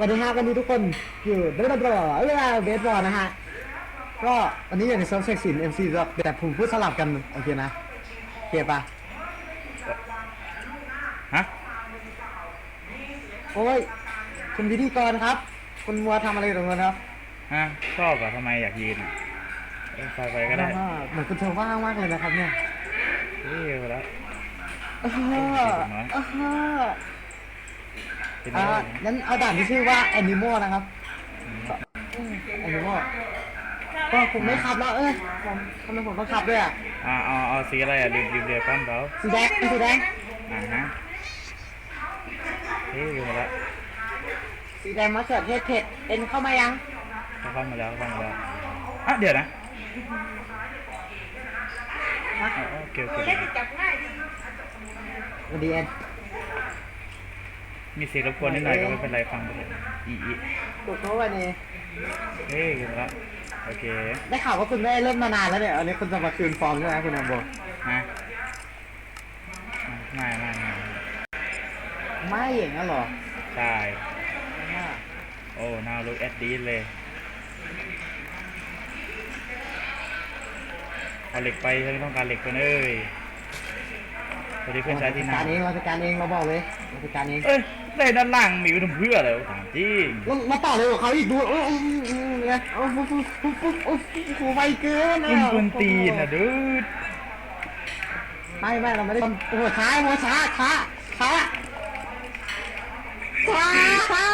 สวัสดีครับวันนี้ทุกคนอยู่เรื่องตลอดเวลาเบสบอลนะฮะก็วันนี้อยู่ในเซิร์ฟเซ็กซินเอ็มซีแต่ผมพูดสลับกันโอเคนะโอเคปะฮะโอ้ยคุณพิธีกรครับ คุณมัวทำอะไรอยู่ตรงนั้นครับฮะชอบอะทำไมอยากยืนอะเออไปไปก็ได้อ่าเหมือนคุณเธอว่างมากเลยนะครับเนี่ยเฮ้ยไปแล้วเออเออ เป็นอ่าไงงั้นเอาด่านที่ชื่อว่า Animal นะครับ Animal ก็ผมไม่ขับแล้วเออผมทำไมผมต้องขับด้วยอะอ่าเอาเอาสีอะไรอะรีบรีบเรียบปั้นเปล่าสีแดงสีแดงอ่าฮะเฮ้ยอยู่มาแล้วสีแดงมะเขือเทศเผ็ดเอ็นเข้ามายังเขาเข้ามาแล้วเข้ามาแล้วอะเดี๋ยวนะอ๋อโอเคโอเค สวัสดีเอ็น มีเสียงรบกวนนิดหน่อยก็ไม่เป็นไรฟังไปเลยอีอีถูกโทษวันนี้เฮ้ยอยู่มาแล้วโอเคได้ข่าวว่าคุณไม่ได้เล่นมานานแล้วเนี่ยอันนี้คุณจะมาคืนฟอร์มใช่ไหมคุณอัมโบฮะไม่ไม่ไม่ไม่อย่างนั้นเหรอใช่โอ้ now look at this เลยเอาเหล็กไปฉันไม่ต้องการเหล็กเพื่อนเอ้ย สวัสดีเพื่อนชายที่เราจัดนาการเองเราจัดการเองเราบอกเลยเราจัดการเองเอ้ยได้ด้านล่างมีไว้ทำเพื่ออะไรวะถามจริงเราเราต่อเลยกับเขาอีกดูเออเออเออเนี่ยโอ้โหโอ้โหโอ้โหโอ้โหไวเกินคุณกวนตีนอะดูดไม่ไม่เราไม่ได้โอ้โหช้าโอ้โหช้าช้าช้าช้าช้า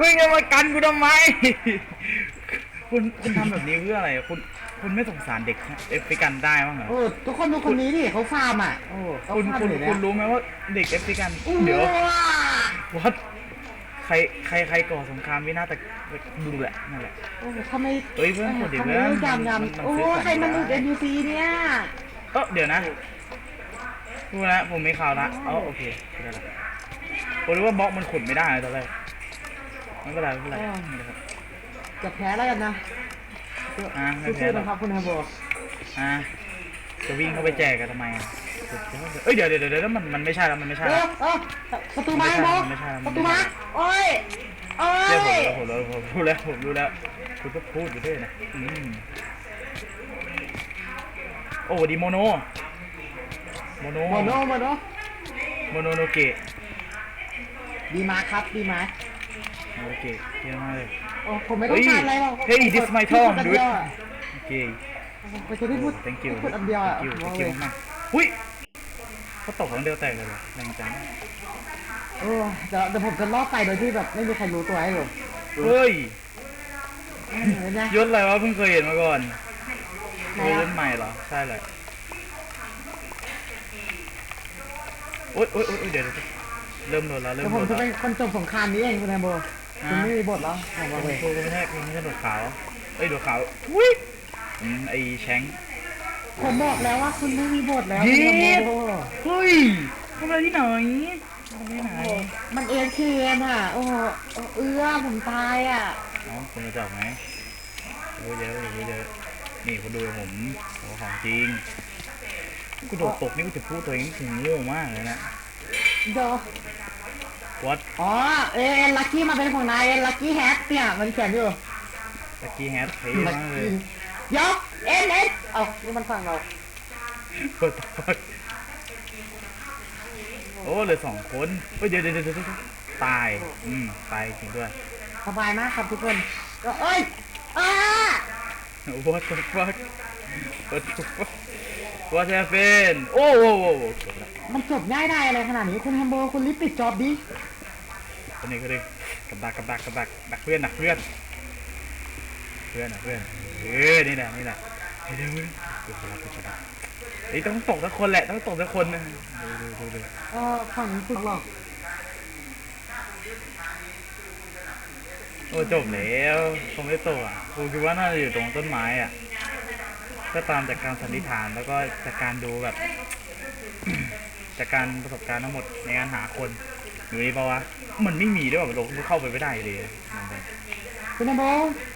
มึงจะมากันกูทำไม คุณคุณทำแบบนี้เพื่ออะไรคุณ คุณไม่สงสารเด็กเอฟริกันได้บ้างเหรอโอ้ทุกคนดูคนนี้ดิเขาฟาร์มอะ โอ้เขาคุณฟาร์มคุณอยู่เนี่ยคุณรู้ไหมว่าเด็กแอฟริกัน เดี๋ยววัดใครใครใครก่อสงครามวินาศดูแหละนั่นแหละ โอ้ทำไมเฮ้ยเพื่อนคนเดียวทำไมเพื่อนไม่จำมันยำมันโอ้ซื้อของใครมันดูได้เอ็นยูซีเนี่ยเออเดี๋ยวนะดูนะผมมีข่าวละอ๋อโอเคได้ละผมรู้ว่าบล็อกมันขุดไม่ได้ตอนแรกไม่เป็นไรไม่เป็นไรไม่เป็นไรครับจะแพ้แล้วกันนะ อ่าไม่แพ้สู้หรๆอกนะครับคุณฮัมโบอะจะวิ่งเข้าไปแจกกันทำไมอะสุดยอดเลยเอ้ยเดี๋ยวเดี๋ยวเดี๋ยวเดี๋ยวมันมันไม่ใช่แล้วมันไม่ใช่เอแล้อวเออประตูมาโบไม่ใช่ไม่ใช่ ประตูมาโอ้ยโอ้เรียกผมยแล้วผมแล้วผมรู้แล้วผมรู้แล้วคุณก็พูดไปด้วยนะอืมโอ้ดีโมโนโมโนโมโนโมโนโมโนโนเกะดีมาครับดีมาโอเคเยี่ยมมากเลย โอ้ผมไม่ต้องการอะไรหรอกเฮ้ย this is my Tom พูด dude อันเดียวอะโอเค ไปจะได้พูด thank you พูดอันเดียวอะ thank you โอ้ thank ย you มากหุ้ยเขาตกครั้งเดียวแตกเลยเหรอแรงจังโอ้ยเดี๋ยวเดี๋ยวผมจะล่อไปโดยที่แบบไม่มีใครรู้ตัวให้หรอกเฮ้ยเห็นไหมยศอะไรวะเพิ่งเคยเห็นมาก่อนไหนเฮ้ยอะยศใหม่เหรอ ใช่เลยโอ๊ยโอ๊ยโอ๊ยเดี๋ยวเดี๋ยวเริ่มโดนแล้วเริ่เดี๋มยวผมโดนจะแล้วเป็นคนจบสงครามนี้เองคุณแอมโบ คุณไม่มีบทแล้วผมบอกเลยคุณไม่ใช่คุณไม่ใช่โดดขาวเอ้ยโดดขาวอุ้ยอืมไอแชงค์ผมบอกแล้วว่าคุณไม่มีบทแล้วเย็คุณแอดมโบเฮ้ยทำอะไรที่ไหนทำอะไรที่ไหนโอ้มันเอ็นเคมอะ โอ้โหเอื้อผมตายอะอ๋อคุณรู้จักไหมรู้เยอะรู้เยอะนี่คุณดูผมโอ้ของจริงกูโดดตกนี่กูจะพูดตัวเองถึงโง่มากเลยนะเดี๋ยว what อ๋อเอ็นลักกี้มาเป็นของนายเอ็นลักกี้แฮทเนี่ยมันเขียนอยู่ตะกี้แฮทเท่มากเลยเดี๋ยวเอ็นเอ็นเอ้านี่มันฝั่งเราเปิดฟักโอ้เหลือสองคนเฮ้ยเดี๋ยวเดี๋ยวเดี๋ยวเดี๋ยวตาย อืมตายจริงด้วยสบายมากครับทุกคนก็เอ้ยอ้า what the fuck what the fuck what happened โอ้โหโอ้โหจบแล้วมันจบง่ายได้อะไรขนาดนี้คุณแฮมโบคุณรีบปิดจอบดิคนนี้คนนี้กับดักกับดักกับดักดักเพื่อนดักเพื่อน เพื่อนนะเพื่อนเออนี่แหละนี่แหละเฮ้ยเดี๋ยวเดี๋ยวเดี๋ยวเดี๋ยวเดี๋ยวเดี๋ยวเฮ้ยต้องตกสักคนแหละต้องตกสักคนนะดูดูดูดูเออฝั่งนี้สุดหรอกโอ้จบแล้วคงไม่ตกอะกูคิดว่าน่าจะอยู่ตรงต้นไม้อะ ก็ตามจากการสันนิษฐานแล้วก็จากการดูแบบ จากการประสบการณ์ทั้งหมดในการหาคนอยู่นี่ปะวะมันไม่มีด้วยว่ะลงเข้าไปไม่ได้เลยนั่นเองคุณแฮมโบ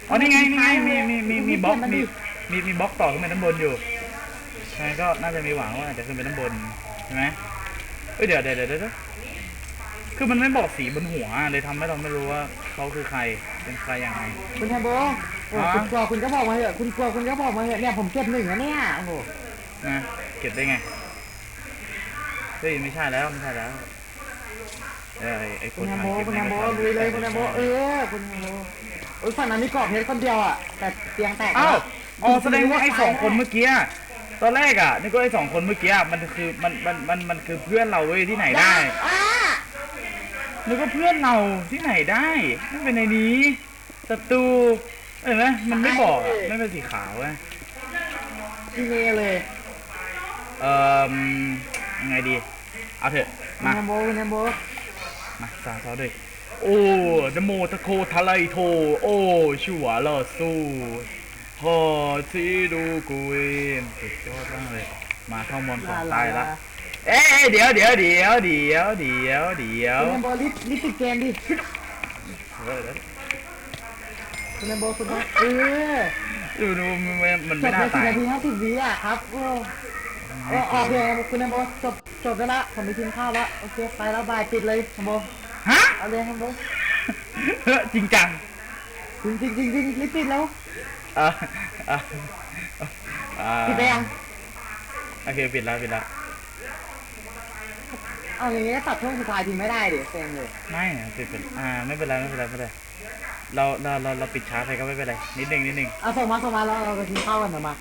อ๋อนี่ไงนี่ไงมีมีมีมีบล็อกมันมีดิมีมีบล็อกต่อขึ้นไปด้านบนอยู่งั้นก็น่าจะมีหวังว่าอาจจะขึ้นไปด้านบนใช่ไหมเอ้ยเดี๋ยวเดี๋ยวเดี๋ยวเดี๋ยวคือมันไม่บอกสีบนหัวเลยทำให้เราไม่รู้ว่าเขาคือใครเป็นใครยังไงคุณแทมโบ โอ้ฮะคุณกลัวคุณก็บอกมาเถอะคุณกลัวคุณก็บอกมาเถอะเนี่ยผมเก็บหนึ่งแล้วเนี่ยโอ้โหนะเก็บได้ไงเฮ้ยไม่ใช่แล้วไม่ใช่แล้วเออไอ้ไอ้คคุณนแทมถ่ายโบคลิปคุณแทนั่มนโบก็ลุยเลยคุณแทมโบเอใช่อคุณแทมโบโอ้ยฝั่งนั้นมีกรอบเพชรคนเดียวอะแต่เตียงแตกอ้าวแล้วอ๋อแสดงว่าไอ้สองคนเมื่อกี้อะตอนแรกอะนึกว่าไอ้สองคนเมื่อกี้อะมันคือมันมันมันมันคือเพื่อนเราเว้ยที่ไหนได้อ้านึกว่าเพื่อนเราที่ไหนได้ไม่เป็นในนี้ศัตรู เห็นไหมมันไม่บอกอะไม่เป็นสีขาวอะทีเนเลยเอ่อยังไงดี เอาเถอะคุณมาแทมโบคุณแทมโบมาสาซอด้วย โอ้นโมตะโคทะไลโท โอ้ชัวลอสู้ฮอซีดูกุยสุดยอดมากเลย มาท่องมนต์ของตายละ เอ้ยเดี๋ยวเดี๋ยวเดี๋ยวเดี๋ยวเดี๋ยวเดี๋ยวคุณแทมโบรีบรีบปิดเกมดิเฮ้ยเดี๋ยว คุณแทมโบคุณแทมเออดูดูมันมันจไม่บน่าในสี่ตายนาทีห้าสิบวิอะครับโอ้โอ้โอเคคุณแทมโบจบจบแล้วละผมไปกินข้าวแล้วโอเคไปแล้วบายปิดเลยแทมโบฮะเอาเลยแทมโบจริงจังจริงจริงจริงจริงรีบปิดแล้วเออเออเออปิดไปยังโอเคปิดแล้วปิดแล้วเอาอย่างงี้ก็ตัดช่วงสุดท้ายทิ้งไม่ได้ดิเซ็งเลย ไม่อะปิดเป็นอ่าไม่เป็นไรไม่เป็นไรไม่เป็นไร เราเราเราเราปิดช้าไปก็ไม่เป็นไรนิดนึงนิดนึง เอาส่งมาส่งมาเราเราไปกินข้าวกันเดี๋ยวมา